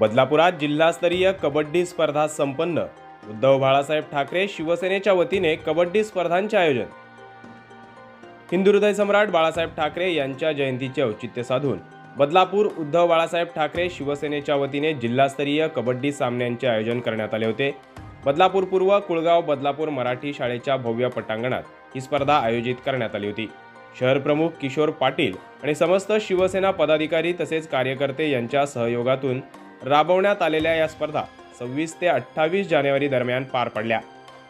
बदलापुरात जिल्हास्तरीय कबड्डी स्पर्धा संपन्न. उद्धव बाळासाहेब ठाकरे शिवसेनेच्या वतीने कबड्डी स्पर्धांचे आयोजन. हिंदू हृदय सम्राट बाळासाहेब ठाकरे यांच्या जयंतीचे औचित्य साधून बदलापूर उद्धव बाळासाहेब ठाकरे शिवसेनेच्या वतीने जिल्हास्तरीय कबड्डी सामन्यांचे आयोजन करण्यात आले होते. बदलापूर पूर्व कुळगाव बदलापूर मराठी शाळेच्या भव्य पटांगणात ही स्पर्धा आयोजित करण्यात आली होती. शहर प्रमुख किशोर पाटील आणि समस्त शिवसेना पदाधिकारी तसेच कार्यकर्ते यांच्या सहयोगातून राबवण्यात आलेल्या या स्पर्धा सव्वीस ते अठ्ठावीस जानेवारी दरम्यान पार पडल्या.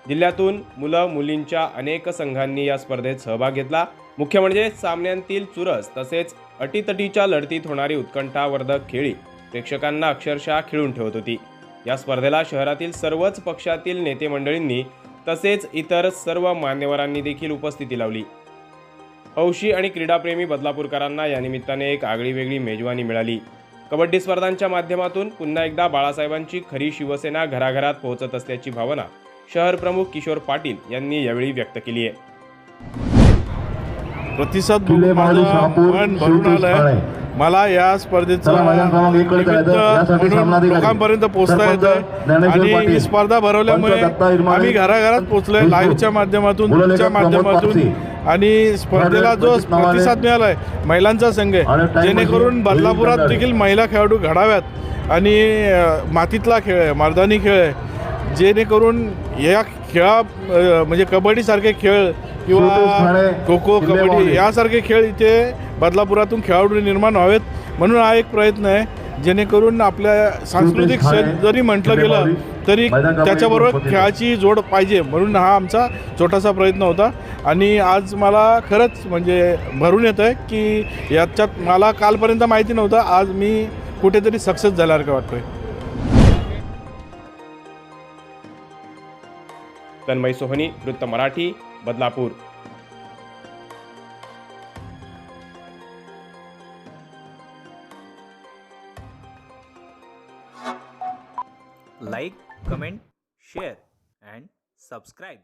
जिल्ह्यातून मुलं मुलींच्या अनेक संघांनी या स्पर्धेत सहभाग घेतला. मुख्य म्हणजे सामन्यांतील चुरस तसेच अटीतटीच्या लढतीत होणारी उत्कंठावर्धक खेळी प्रेक्षकांना अक्षरशः खिळून ठेवत होती. या स्पर्धेला शहरातील सर्वच पक्षातील नेते मंडळींनी तसेच इतर सर्व मान्यवरांनी देखील उपस्थिती लावली. हौशी आणि क्रीडाप्रेमी बदलापूरकरांना या निमित्ताने एक आगळीवेगळी मेजवानी मिळाली. कबड्डी स्पर्धांच्या माध्यमातून पुन्हा एकदा बाळासाहेबांची खरी शिवसेना घराघरात पोहोचत असल्याची भावना शहर प्रमुख किशोर पाटील यांनी यावेळी व्यक्त केली आहे प्रतिसाद भरून आलंय. मला या स्पर्धेचं. लोकांपर्यंत पोहोचता येतं आणि. ही स्पर्धा भरवल्यामुळे. आम्ही घराघरात पोहोचलोय. लाईव्हच्या माध्यमातून तुमच्या माध्यमातून. आणि स्पर्धेला जो. प्रतिसाद मिळालाय महिलांचा संघ आहे जेणेकरून बदलापुरात देखील महिला खेळाडू घडाव्यात आणि मातीतला खेळ आहे मर्दानी खेळ आहे जेणेकरून या खेळा म्हणजे कबड्डीसारखे खेळ किंवा खो खो कबड्डी. यासारखे खेळ इथे बदलापुरातून खेळाडू निर्माण व्हावेत म्हणून हा एक प्रयत्न आहे जेणेकरून आपल्या सांस्कृतिक सण जरी म्हटलं गेलं तरी त्याच्याबरोबर. खेळाची जोड पाहिजे म्हणून हा आमचा छोटासा प्रयत्न होता आणि आज मला खरंच म्हणजे भरून येतं आहे की याच्यात मला कालपर्यंत माहिती नव्हतं आज मी कुठेतरी सक्सेस झाल्यासारखं वाटतोय तन्मय सोहनी वृत्त Marathi Badlapur. Like comment share and subscribe